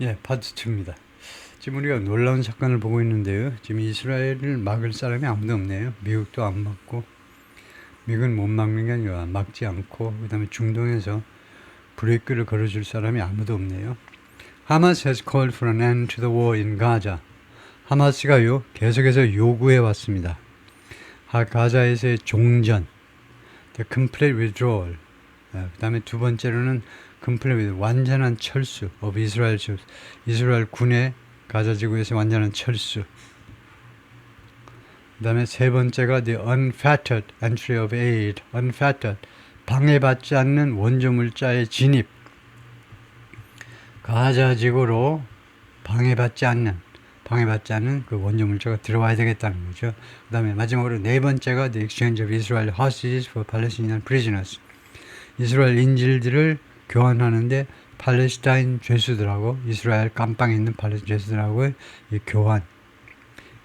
예, 파트 2입니다. 지금 우리가 놀라운 사건을 보고 있는데요. 지금 이스라엘을 막을 사람이 아무도 없네요. 미국도 안 막고, 미국은 못 막는 게 아니라 막지 않고, 그 다음에 중동에서 브레이크를 걸어줄 사람이 아무도 없네요. 하마스 has called for an end to the war in Gaza. 하마스가요, 계속해서 요구해 왔습니다. 하, 가자에서의 종전, the complete withdrawal. 그 다음에 두 번째로는 with 완전한 철수 of Israel troops. 이스라엘 군의 가자 지구에서 완전한 철수. 그 다음에 세 번째가 the unfettered entry of aid. unfettered. 방해받지 않는 원조 물자의 진입. 가자 지구로 방해받지 않는 방해받지 않는 그 원조 물자가 들어와야 되겠다는 거죠. 그 다음에 마지막으로 네 번째가 the exchange of Israel hostages for Palestinian prisoners. 이스라엘 인질들을 교환하는데 팔레스타인 죄수들하고 이스라엘 감방에 있는 팔레스타인 죄수들하고의 이 교환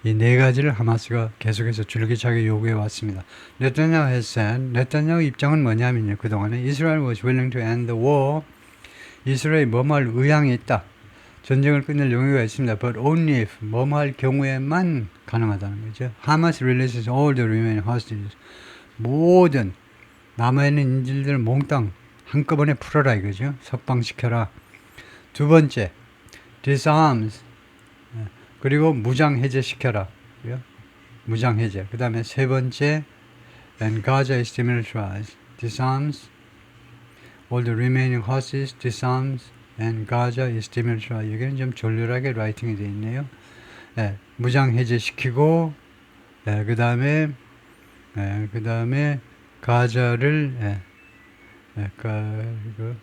이 네 가지를 하마스가 계속해서 줄기차게 요구해 왔습니다. 네타냐후 했센 네타냐후 입장은 뭐냐면요. 그동안에 이스라엘 was willing to end the war 이스라엘이 뭐뭐할 의향이 있다. 전쟁을 끝낼 용의가 있습니다. But only if 뭐뭐할 경우에만 가능하다는 거죠. Hamas releases all the remaining hostages. 모든 남아있는 인질들 몽땅 한꺼번에 풀어라 이거죠. 석방시켜라. 두 번째, disarms. 예, 그리고 무장 해제시켜라. 그죠? 무장 해제. 그 다음에 세 번째, and Gaza is demilitarized. disarms all the remaining hostages, disarms and Gaza is demilitarized. 여기는 좀 졸렬하게 라이팅이 되어 있네요. 예, 무장 해제시키고, 예, 그 다음에, 예, 그 다음에 가자를 예, 약간 이거.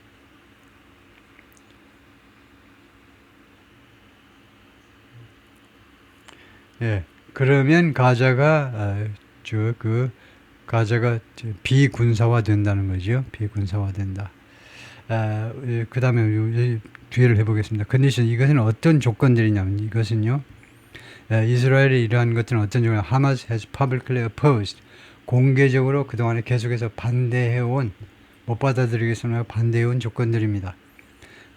예 그러면 가자가 저그 가자가 비군사화 된다는 거죠. 비군사화 된다. 아, 예, 그 다음에 뒤를 해보겠습니다. 컨디션 이것은 어떤 조건들이냐면 이것은요 예, 이스라엘이 이러한 것들은 어떤 조건 하마스 has publicly opposed. 공개적으로 그동안에 계속해서 반대해온 못 받아들이겠으나 반대해온 조건들입니다.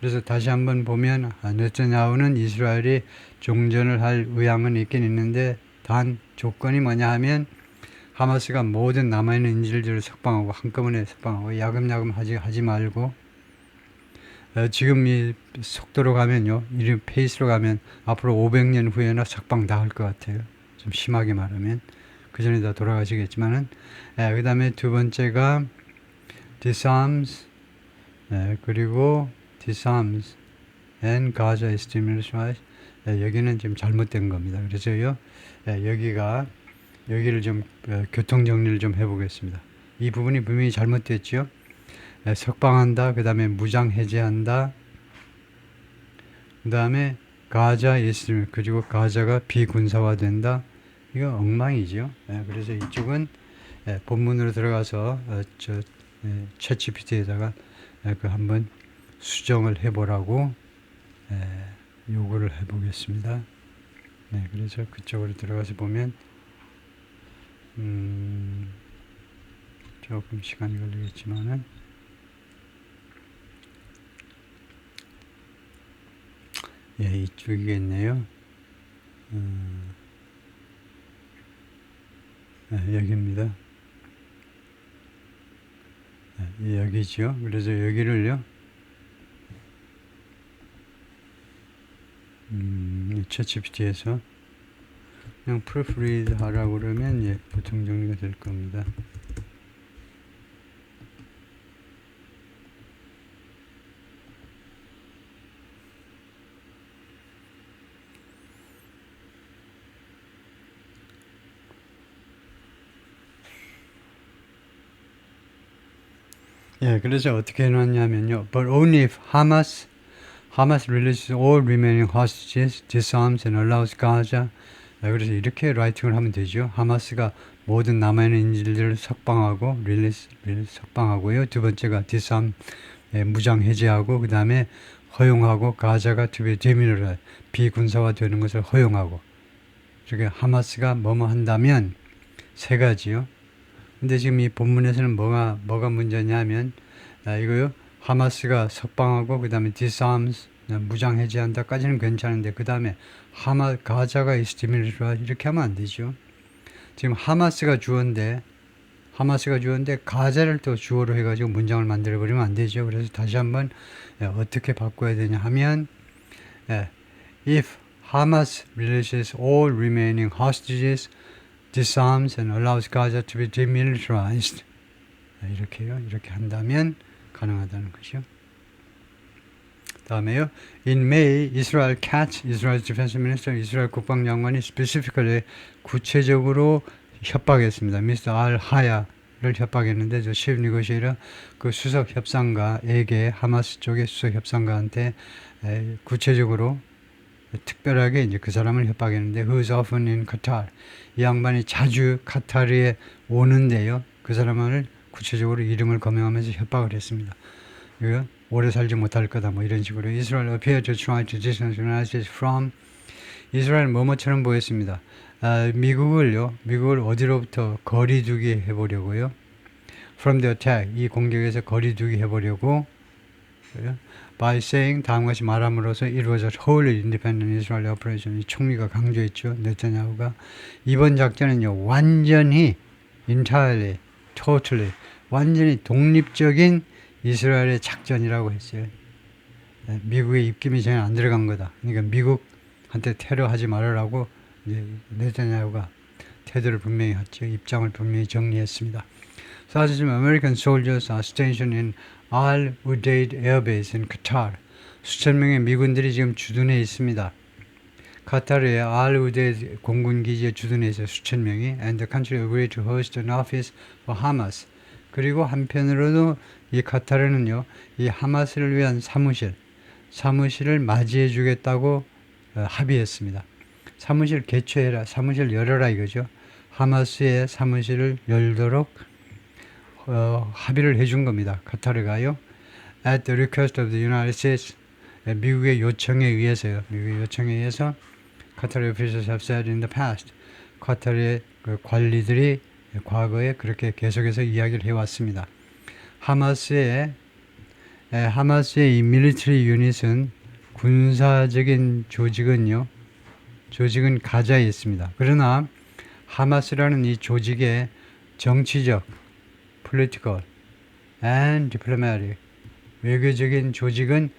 그래서 다시 한번 보면 네타냐후는 이스라엘이 종전을 할 의향은 있긴 있는데 단 조건이 뭐냐 하면 하마스가 모든 남아있는 인질들을 석방하고 한꺼번에 석방하고 야금야금 하지, 하지 말고 어, 지금 이 속도로 가면요 이 페이스로 가면 앞으로 500년 후에나 석방 다 할 것 같아요 좀 심하게 말하면 그 전에 다 돌아가시겠지만은 예, 그 다음에 두 번째가 disarms 예, 그리고 disarms and Gaza is demilitarized 예, 여기는 지금 잘못된 겁니다. 그래서요 예, 여기가 여기를 좀 어, 교통 정리를 좀 해보겠습니다. 이 부분이 분명히 잘못됐죠. 예, 석방한다. 그 다음에 무장 해제한다. 그 다음에 가자 있으면 그리고 가자가 비군사화된다. 이거 엉망이죠. 예, 그래서 이쪽은 예, 본문으로 들어가서 어, 저 예, 챗GPT에다가 예, 그 한번 수정을 해보라고 예, 요구를 해보겠습니다. 네, 그래서 그쪽으로 들어가서 보면 음, 조금 시간이 걸리겠지만은 예, 이쪽이겠네요. 음, 네, 여기입니다. 네, 여기죠. 그래서 여기를요. 음, 챗GPT에서 그냥 proofread 하라고 그러면 예, 보통 정리가 될 겁니다. 예, 그래서 어떻게 해놨냐면요. But only if Hamas, Hamas releases all remaining hostages, disarms and allows Gaza. 예, 그래서 이렇게 라이팅을 하면 되죠. 하마스가 모든 남아있는 인질들을 석방하고 릴리스, 릴리스 석방하고요. 두 번째가 disarm, 예, 무장 해제하고 그 다음에 허용하고 가자가 투비 데미를 비군사화 되는 것을 허용하고. 저게 하마스가 뭐뭐 한다면 세 가지요. 근데 지금 이 본문에서는 뭐가 뭐가 문제냐면 아, 이거요 하마스가 석방하고 그 다음에 disarms 무장 해제한다까지는 괜찮은데 그 다음에 하마 가자가 demilitarized 이렇게 하면 안 되죠. 지금 하마스가 주어인데 하마스가 주어인데 가자를 또 주어로 해가지고 문장을 만들어 버리면 안 되죠. 그래서 다시 한번 예, 어떻게 바꿔야 되냐 하면 예, if Hamas releases all remaining hostages, disarms and allows Gaza to be demilitarized 예, 이렇게요. 이렇게 한다면 가능하다는 것이요. 다음에요. In May, Israel Katz, Israel's defense minister, 이스라엘 국방장관이 specifically 구체적으로 협박했습니다. Mr. Al Haya를 협박했는데 저 시브 니고시라 그 수석 협상가에게 하마스 쪽의 수석 협상가한테 에, 구체적으로 특별하게 이제 그 사람을 협박했는데 who's often in Qatar 이 양반이 자주 카타르에 오는데요. 그 사람을 구체적으로 이름을 거명하면서 협박을 했습니다. 오래 살지 못할 거다 뭐 이런 식으로 Israel appeared to try to distance United from 이스라엘 뭐뭐처럼 보였습니다. 아, 미국을요, 미국을 어디로부터 거리두기 해보려고요. From the attack, 이 공격에서 거리두기 해보려고 그래요? By saying 다음 것이 말함으로써 a wholly independent Israel operation. 이 총리가 강조했죠. 네타냐후가 이번 작전은요 완전히 entirely, totally 완전히 독립적인 이스라엘의 작전이라고 했어요. 네, 미국의 입김이 전혀 안 들어간 거다. 그러니까 미국한테 테러하지 말으라고 네타냐후가 태도를 분명히 했죠. 입장을 분명히 정리했습니다. So as American soldiers are stationed in Udeid Air Base in Qatar. 수천 명의 미군들이 지금 주둔해 있습니다. 카타르의 알 우데 공군 기지에 주둔해 있어 수천 명이 and the country agreed to host an office for Hamas. 그리고 한편으로도 이 카타르는요, 이 하마스를 위한 사무실, 사무실을 맞이해 주겠다고 어, 합의했습니다. 사무실 개최해라, 사무실 열어라 이거죠. 하마스의 사무실을 열도록 어, 합의를 해준 겁니다. 카타르가요. At the request of the United States, 예, 미국의 요청에 의해서요. 미국의 요청에 의해서 카타르 officials have said in the past. 카타르의 그 관리들이 과거에 그렇게 계속해서 이야기를 해왔습니다. 하마스의 에, 하마스의 이 밀리터리 유닛은 군사적인 조직은요. 조직은 가자에 있습니다. 그러나 하마스라는 이 조직의 정치적, political and diplomatic 외교적인 조직은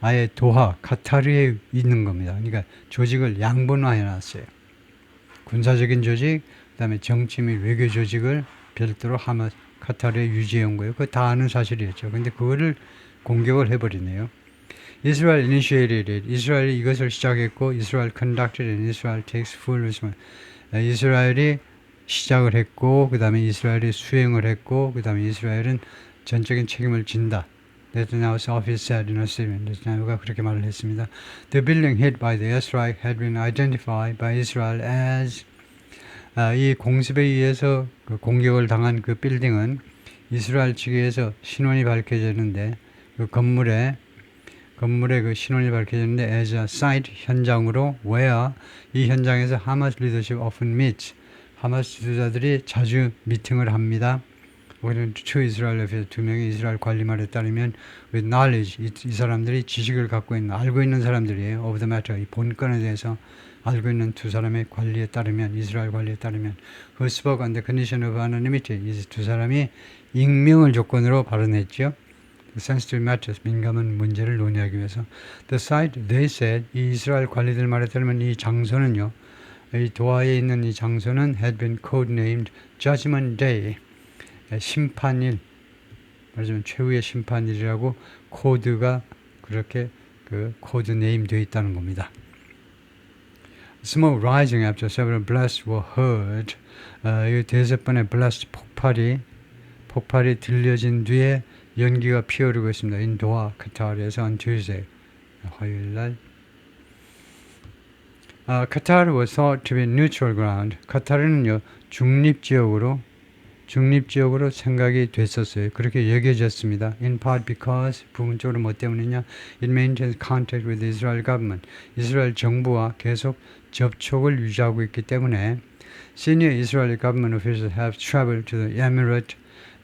아예 도하, 카타르에 있는 겁니다. 그러니까 조직을 양분화해 놨어요. 군사적인 조직, 그다음에 정치 및 외교 조직을 별도로 하마 카타르에 유지해 온 거예요. 그거 다 아는 사실이었죠. 근데 그거를 공격을 해버리네요. 이스라엘 initiated it. 이스라엘이 이것을 시작했고, 이스라엘 conducted Israel takes full responsibility. 이스라엘이 시작을 했고, 그 다음에 이스라엘이 수행을 했고, 그 다음에 이스라엘은 전적인 책임을 진다. in a statement. 네타냐후가 그렇게 말을 했습니다. The building hit by the airstrike had been identified by Israel as 아, 이 공습에 의해서 그 공격을 당한 그 빌딩은 이스라엘 측에서 신원이 밝혀졌는데 그 건물에 건물에 그 신원이 밝혀졌는데 as a site 현장으로 where 이 현장에서 하마스 리더십 often meets 하마스 지도자들이 자주 미팅을 합니다. 우리는 추 이스라엘에서 두 명의 이스라엘 관리 말에 따르면 with knowledge 이, 이 사람들이 지식을 갖고 있는 알고 있는 사람들이에요. of the matter 이 본건에 대해서 알고 있는 두 사람의 관리에 따르면 이스라엘 관리에 따르면 who spoke on the condition of anonymity 이두 사람이 익명을 조건으로 발언했죠. sensitive matters 민감한 문제를 논의하기 위해서 the site they said 이 이스라엘 관리들 말에 따르면 이 장소는요. 이 도하에 있는 이 장소는 had been codenamed Judgment Day 심판일 말하자면 최후의 심판일이라고 코드가 그렇게 그 코드 네임 되어 있다는 겁니다. Smoke rising after several blasts were heard. 어, 이 대여섯 번의 블라스트 폭발이 폭발이 들려진 뒤에 연기가 피어오르고 있습니다. 인도와 카타르에서 on Tuesday 화요일 날. 아, 카타르 was thought to be neutral ground. 카타르는요 중립 지역으로 중립 지역으로 생각이 됐었어요. 그렇게 여겨졌습니다. In part because 부분적으로 뭐 때문이냐? It maintains contact with Israel government. 이스라엘 정부와 계속 접촉을 유지하고 있기 때문에 senior Israeli government officials have traveled to the Emirate.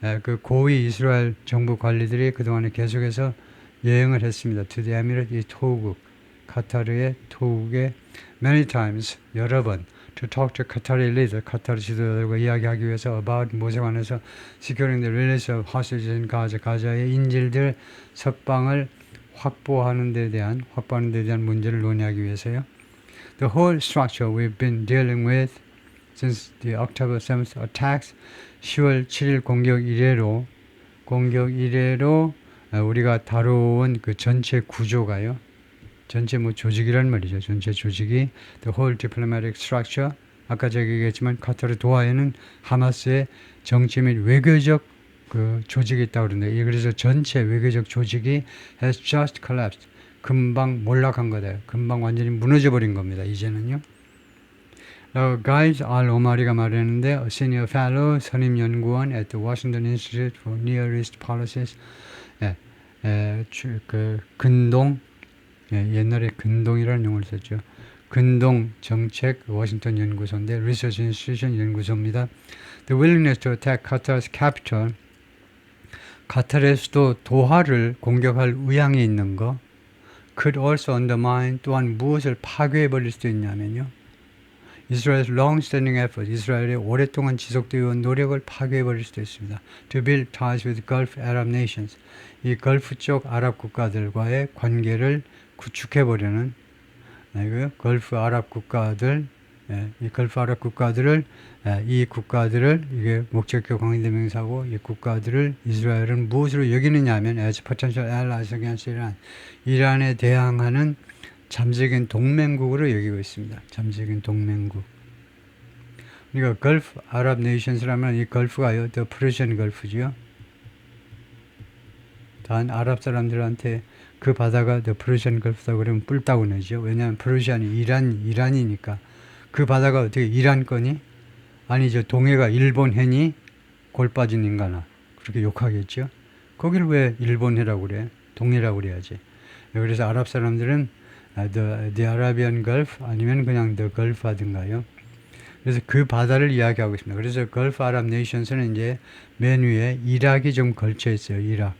에, 그 고위 이스라엘 정부 관리들이 그동안에 계속해서 여행을 했습니다. To the Emirates, 이 토국, 카타르의 토국에 many times, 여러 번, to talk to Qatari leader, 카타르 지도자들과 이야기하기 위해서 about 무엇에 관해서 securing the release of hostages in Gaza, 가자의 인질들 석방을 확보하는 데 대한, 확보하는 데 대한 문제를 논의하기 위해서요. The whole structure we've been dealing with since the October 7th attacks, 10월 7일 공격 이래로, 공격 이래로 어, 우리가 다뤄온 그 전체 구조가요. 전체 뭐 조직이란 말이죠. 전체 조직이 the whole diplomatic structure 아까 제가 얘기했지만 카타르 도하에는 하마스의 정치 및 외교적 그 조직이 있다고 그러는데 이 그래서 전체 외교적 조직이 has just collapsed. 금방 몰락한 거다. 금방 완전히 무너져 버린 겁니다. 이제는요. 어, 가이즈 알 오마리가 말했는데 a senior fellow 선임 연구원 at the Washington Institute for Near East Policies 예, 예, 주, 그 근동 예, 옛날에 근동이라는 용어를 썼죠. 근동 정책 워싱턴 연구소인데 Research Institution 연구소입니다. The willingness to attack Qatar's capital 카타르의 수도 도하를 공격할 의향이 있는 거 could also undermine 또한 무엇을 파괴해 버릴 수도 있냐면요. 이스라엘's long-standing effort, 이스라엘의 오랫동안 지속되어 온 노력을 파괴해 버릴 수도 있습니다. To build ties with Gulf Arab nations, 이 걸프 쪽 아랍 국가들과의 관계를 구축해 보려는 이거요. 걸프 아랍 국가들, 예, 이 걸프 아랍 국가들을 예, 이 국가들을 이게 목적격 광대명사고 이 국가들을 이스라엘은 무엇으로 여기느냐면 as potential allies 이란에 대항하는 잠재적인 동맹국으로 여기고 있습니다. 잠재적인 동맹국. 그러니까 걸프 아랍 네이션스라면 이 걸프가요, 더 프로시안 걸프지요. 단 아랍 사람들한테 그 바다가 더 프로시안 걸프다 그러면 뿔따고 내죠. 왜냐하면 프로시안이 이란 이란이니까 그 바다가 어떻게 이란 거니? 아니죠. 동해가 일본 해니 골 빠진 인간아 그렇게 욕하겠죠. 거길 왜 일본 해라고 그래? 동해라고 그래야지. 그래서 아랍 사람들은 아, the, the Arabian Gulf 아니면 그냥 the Gulf 하든가요. 그래서 그 바다를 이야기하고 있습니다. 그래서 걸프 아랍 네이션스는 이제 맨 위에 이락이 좀 걸쳐 있어요. 이락.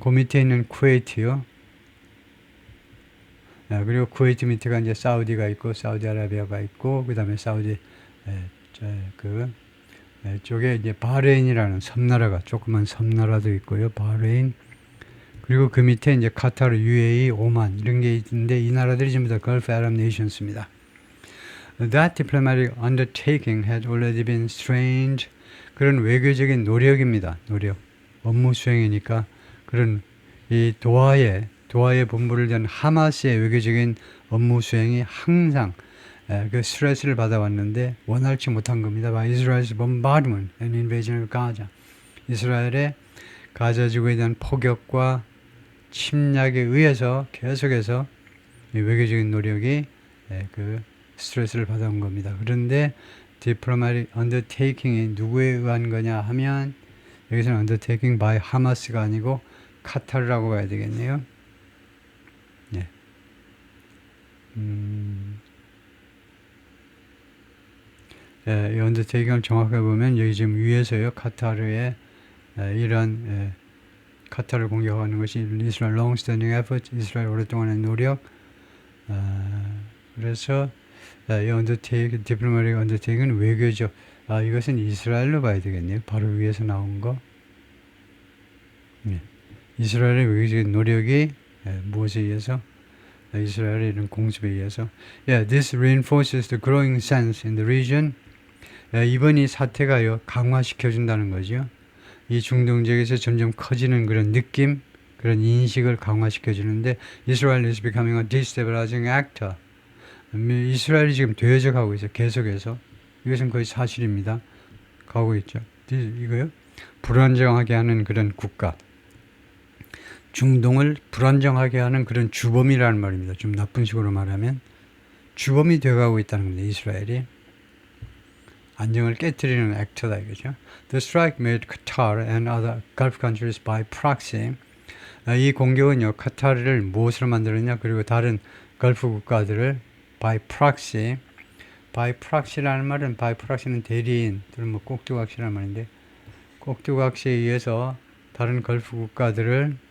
그 밑에 있는 쿠웨이트요. 아, 그리고 쿠웨이트 밑에가 이제 사우디가 있고 사우디아라비아가 있고 그다음에 사우디 에, 저, 그 에, 쪽에 이제 바레인이라는 섬나라가 조그만 섬나라도 있고요. 바레인 그리고 그 밑에 이제 카타르, UAE, 오만 이런 게 있는데 이 나라들이 전부 다 Gulf Nations입니다. That diplomatic undertaking had already been strained. 그런 외교적인 노력입니다. 노력. 업무 수행이니까 그런 이 도하의 도하의 본부를 연 하마스의 외교적인 업무 수행이 항상 에, 그 스트레스를 받아왔는데 원활치 못한 겁니다. By Israel's bombardment and invasion of Gaza. 이스라엘의 가자 지구에 대한 포격과 침략에 의해서 계속해서 이 외교적인 노력이 에, 그 스트레스를 받아온 겁니다. 그런데 diplomatic undertaking이 누구에 의한 거냐 하면 여기서는 undertaking by 하마스가 아니고 카타르라고 봐야 되겠네요. 네. 음, 예, 이 언더테이킹을 정확하게 보면 여기 지금 위에서요 카타르의 예, 이런 예, 카타르를 공격하는 것이 이스라엘 long-standing effort, 이스라엘 오랫동안의 노력. 아, 그래서 아, 이 언더테이크, 디플로마틱 언더테이크는 외교적. 아, 이것은 이스라엘로 봐야 되겠네요. 바로 위에서 나온 거. 네. 이스라엘의 외교적인 노력이 예, 무엇에 의해서? 아, 이스라엘의 이런 공습에 의해서. Yeah, this reinforces the growing sense in the region. 예, 이번 이 사태가요, 강화시켜 준다는 거죠. 이 중동 지역에서 점점 커지는 그런 느낌, 그런 인식을 강화시켜 주는데 이스라엘 is becoming a destabilizing actor. 이스라엘이 지금 되어져 가고 있어요. 계속해서 이것은 거의 사실입니다. 가고 있죠. 이거요? 불안정하게 하는 그런 국가. 중동을 불안정하게 하는 그런 주범이라는 말입니다. 좀 나쁜 식으로 말하면 주범이 되어가고 있다는 겁니다. 이스라엘이. 안정을 깨뜨리는 액터다 이거죠. The strike made Qatar and other Gulf countries by proxy. 아, 이 공격은요 카타르를 무엇으로 만들었냐 그리고 다른 걸프 국가들을 by proxy. by proxy라는 말은 by proxy는 대리인 또는 뭐 꼭두각시라는 말인데 꼭두각시에 의해서 다른 걸프 국가들을 에,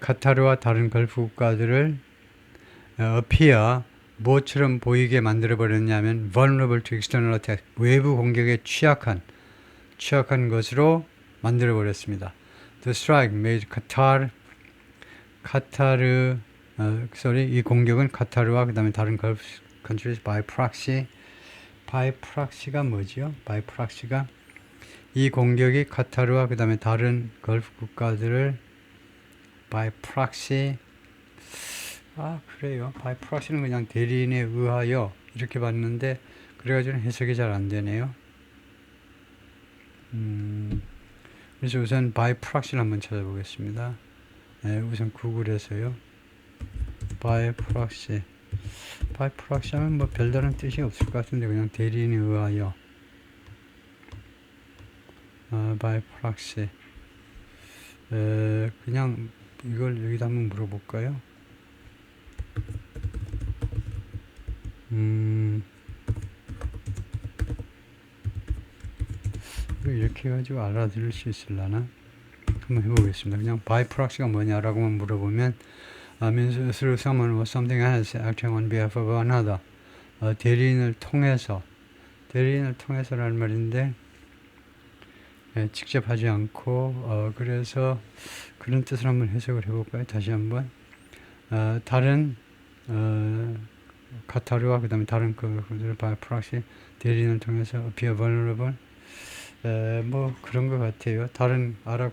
카타르와 다른 걸프 국가들을 어, appear 무엇처럼 보이게 만들어 버렸냐면 vulnerable to external attack 외부 공격에 취약한 취약한 것으로 만들어 버렸습니다. The strike made Qatar 카타르 어, sorry 이 공격은 카타르와 그다음에 다른 걸프 countries by proxy by proxy가 뭐지요? by proxy가 이 공격이 카타르와 그다음에 다른 걸프 국가들을 by proxy 아 그래요. by proxy는 그냥 대리인에 의하여 이렇게 봤는데 그래가지고 해석이 잘 안 되네요. 음, 그래서 우선 by proxy를 한번 찾아보겠습니다. 네, 우선 구글에서요. by proxy. by proxy 하면 뭐 별다른 뜻이 없을 것 같은데 그냥 대리인에 의하여. 아, by proxy. 에, 그냥 이걸 여기다 한번 물어볼까요? 음, 이렇게 해가지고 알아들을 수 있을라나? 한번 해보겠습니다. 그냥 by proxy가 뭐냐라고만 물어보면 uh, means through someone or something else acting on behalf of another. 어, 대리인을 통해서 대리인을 통해서라는 말인데 예, 직접 하지 않고 어, 그래서 그런 뜻을 한번 해석을 해볼까요? 다시 한번 어, 다른 어, 카타르와 그다음에 다른 그들을 by proxy 대리인을 통해서 appear vulnerable 에, 뭐 그런 것 같아요. 다른 아랍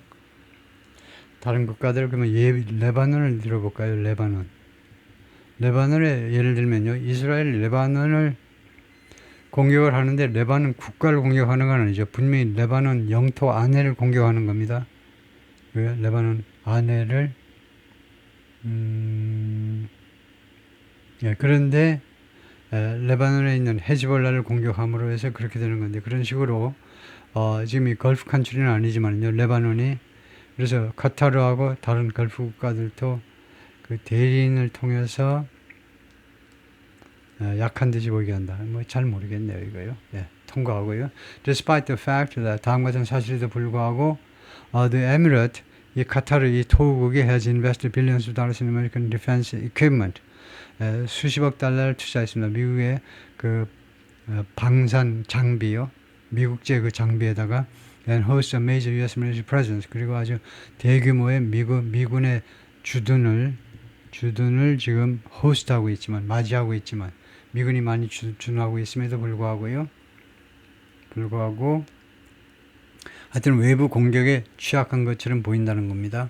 다른 국가들 그러면 예, 레바논을 들어볼까요? 레바논. 레바논에 예를 들면요. 이스라엘 레바논을 공격을 하는데 레바논 국가를 공격하는 건 아니죠. 분명히 레바논 영토 안에를 공격하는 겁니다. 왜? 레바논 안에를 음, 예, 그런데 에, 레바논에 있는 헤즈볼라를 공격함으로 해서 그렇게 되는 건데 그런 식으로 어, 지금 이 걸프 컨트리는 아니지만요. 레바논이 그래서 카타르하고 다른 걸프 국가들도 그 대리인을 통해서 어, 약한 듯이 보이게 한다. 뭐 잘 모르겠네요, 이거요. 예, 통과하고요. Despite the fact that 다음 같은 사실에도 불구하고 어, the Emirate 이 카타르 이 토국이 has invested billions of dollars in American defense equipment 에, 수십억 달러를 투자했습니다. 미국의 그 어, 방산 장비요. 미국제 그 장비에다가 and host a major U.S. military presence 그리고 아주 대규모의 미국 미군의 주둔을 주둔을 지금 호스트하고 있지만 맞이하고 있지만 미군이 많이 주, 주둔하고 있음에도 불구하고요. 불구하고 하여튼 외부 공격에 취약한 것처럼 보인다는 겁니다.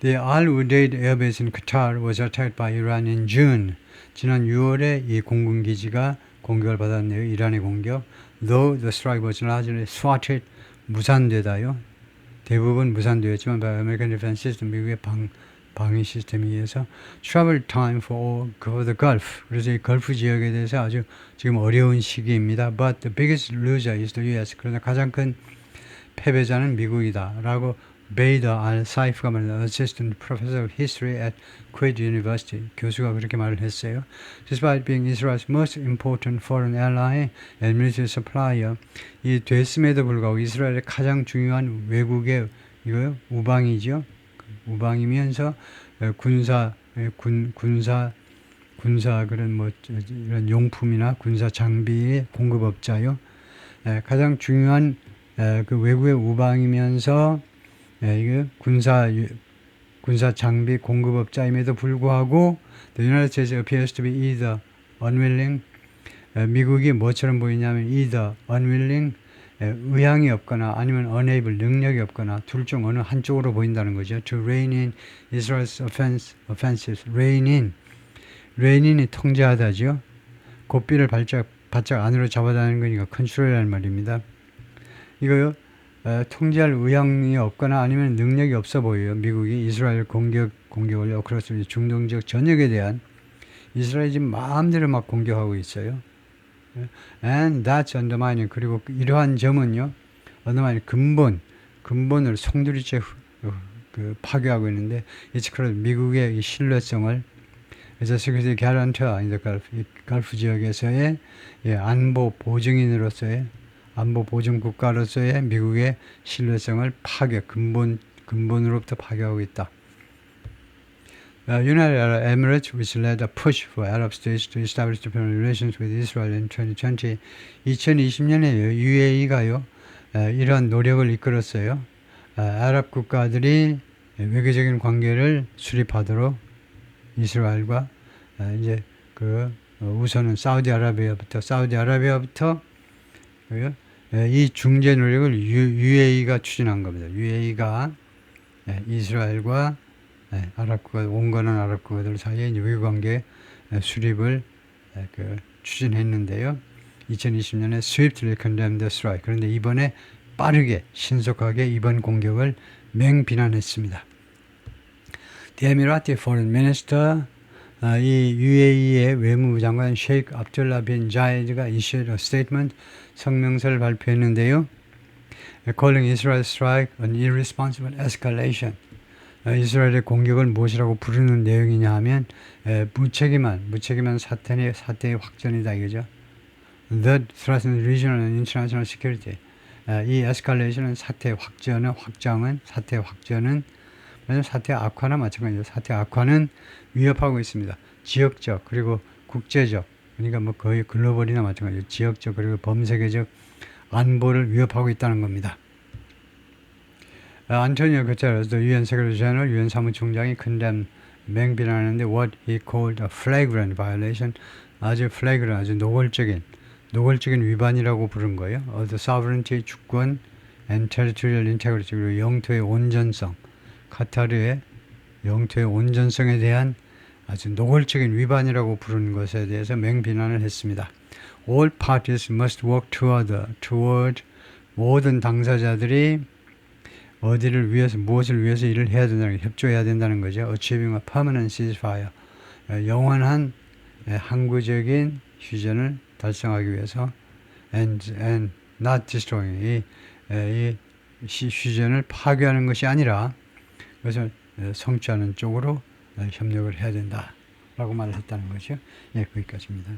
The Al Udeid Air Base in Qatar was attacked by Iran in June. 지난 6월에 이 공군 기지가 공격을 받았네요. 이란의 공격. Though the strike was largely thwarted, 무산되다요. 대부분 무산되었지만 by American Defense System, 미국의 방, 방위 시스템에 의해서 travel time for, for the Gulf. 그래서 이 걸프 지역에 대해서 아주 지금 어려운 시기입니다. But the biggest loser is the U.S. 그러나 가장 큰 패배자는 미국이다 라고 베이더 알 사이프가 말한 Assistant Professor of History at Quaid University 교수가 그렇게 말을 했어요. Despite being Israel's most important foreign ally and military supplier, 이 됐음에도 불구하고 이스라엘의 가장 중요한 외국의 이거 우방이죠. 우방이면서 군사 군 군사 군사 그런 뭐 이런 용품이나 군사 장비의 공급업자요. 가장 중요한 그 외국의 우방이면서 이게 군사 군사 장비 공급업자임에도 불구하고 the United States appears to be either unwilling 미국이 뭐처럼 보이냐면 either unwilling 의향이 없거나 아니면 unable 능력이 없거나 둘 중 어느 한쪽으로 보인다는 거죠. To rein in Israel's offense, offenses. rein in. rein in이 통제하다죠. 고삐를 발짝 바짝 안으로 잡아다니는 거니까 컨트롤이라는 말입니다. 이거요. 에, 통제할 의향이 없거나 아니면 능력이 없어 보여요. 미국이 이스라엘 공격 공격을 어크로스 중동 지역 전역에 대한 이스라엘이 마음대로 막 공격하고 있어요. And that's undermining 그리고 이러한 점은요. undermining 근본 근본을 송두리째 그 파괴하고 있는데 it's 그런 미국의 이 신뢰성을 그래서 security guarantor in the Gulf, 이 걸프 지역에서의 예, 안보 보증인으로서의 안보 보증 국가로서의 미국의 신뢰성을 파괴 근본 근본으로부터 파괴하고 있다. Uh, United Arab Emirates, which led a push for Arab states to establish diplomatic relations with Israel in 2020, 2020년에 UAE가요 이런 노력을 이끌었어요. 아, 아랍 국가들이 외교적인 관계를 수립하도록 이스라엘과 아, 이제 그 어, 우선은 사우디아라비아부터 사우디아라비아부터 예, 이 중재 노력을 UAE가 추진한 겁니다. UAE가 이스라엘과 예, 아랍 국가 온건한 아랍 국가들 사이에 이제 외교 관계 예, 수립을 예, 그 추진했는데요. 2020년에 swiftly condemned the strike. 그런데 이번에 빠르게 신속하게 이번 공격을 맹비난했습니다. Foreign Minister 아, 이 UAE의 외무부 장관 셰이크 압둘라 빈 자이드가 a statement 성명서를 발표했는데요. calling Israel's strike an irresponsible escalation. 어, 이스라엘의 공격을 무엇이라고 부르는 내용이냐 하면 에, 무책임한 무책임한 사태의 사태의 확전이다 이거죠. That threatens regional and international security. 에, 이 에스컬레이션은 사태 확전은 확장은 사태 확전은 사태 악화나 마찬가지죠. 사태 악화는 위협하고 있습니다. 지역적 그리고 국제적 그러니까 뭐 거의 글로벌이나 마찬가지죠. 지역적 그리고 범세계적 안보를 위협하고 있다는 겁니다. 안토니오 구테레스 유엔 세크레터리 유엔 사무총장이 condemn 맹비난하는데 what he called a flagrant violation 아주 flagrant 아주 노골적인 노골적인 위반이라고 부른 거예요. of the sovereignty 주권 and territorial integrity 그리고 영토의 온전성 카타르의 영토의 온전성에 대한 아주 노골적인 위반이라고 부르는 것에 대해서 맹비난을 했습니다. All parties must work toward, toward 모든 당사자들이 어디를 위해서 무엇을 위해서 일을 해야 된다는 협조해야 된다는 거죠. Achieving a permanent ceasefire. 영원한 항구적인 휴전을 달성하기 위해서 and and not destroying 이, 이 휴전을 파괴하는 것이 아니라 그것을 성취하는 쪽으로 협력을 해야 된다라고 말을 했다는 거죠. 예, 거기까지입니다.